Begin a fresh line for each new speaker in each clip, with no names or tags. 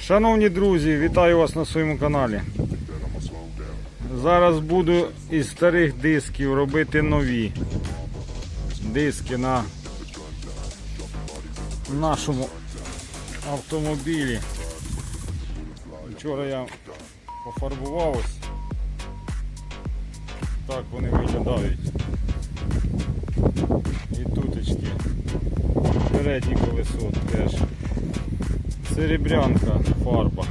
Шановні друзі, вітаю вас на своєму каналі. Зараз буду із старих дисків робити нові диски на нашому автомобілі. Вчора я пофарбував ось. Так вони виглядають. І туточки. Переднє колесо теж. Серебрянка фарба.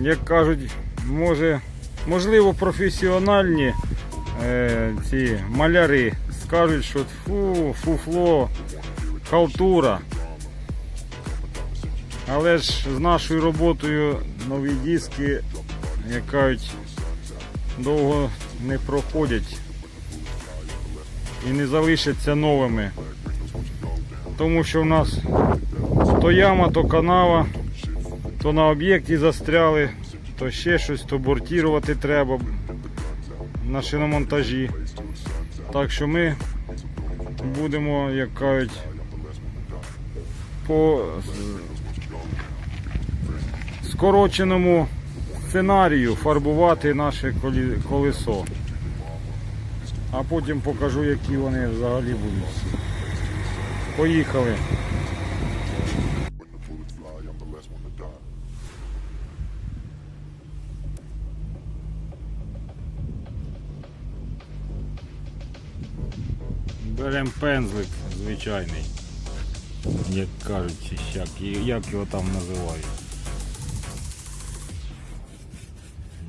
Як кажуть, може, можливо, професіональні е, ці маляри скажуть, що фу, фуфло, халтура. Але ж з нашою роботою нові диски, як кажуть, довго не проходять і не залишаться новими. Тому що в нас то яма, то канава, то на об'єкті застряли, то ще щось, то бортувати треба на шиномонтажі. Так що ми будемо, як кажуть, по скороченому сценарію фарбувати наше колесо. А потім покажу, які вони взагалі будуть. Поїхали. Беремо пензлик звичайний. Як кажуть, чи як, його там називають.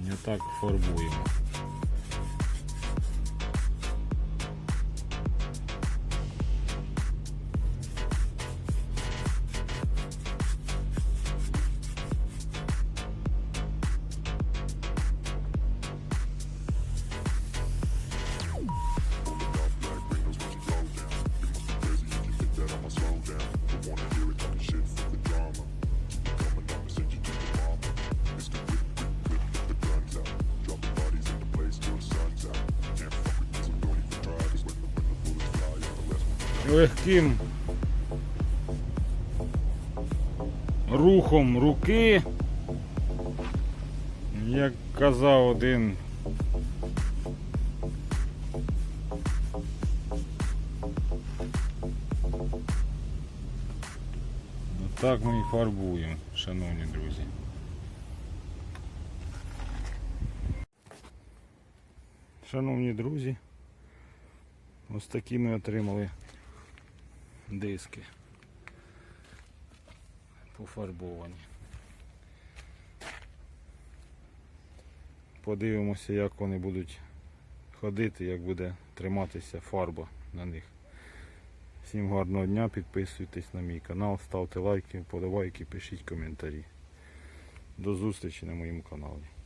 І так фарбуємо. Легким рухом руки, як казав один. Так ми і фарбуємо, шановні друзі. Шановні друзі, ось такі ми отримали диски пофарбовані. Подивимося, як вони будуть ходити, як буде триматися фарба на них. Всім гарного дня, підписуйтесь на мій канал, ставте лайки, подобайки, пишіть коментарі. До зустрічі на моєму каналі.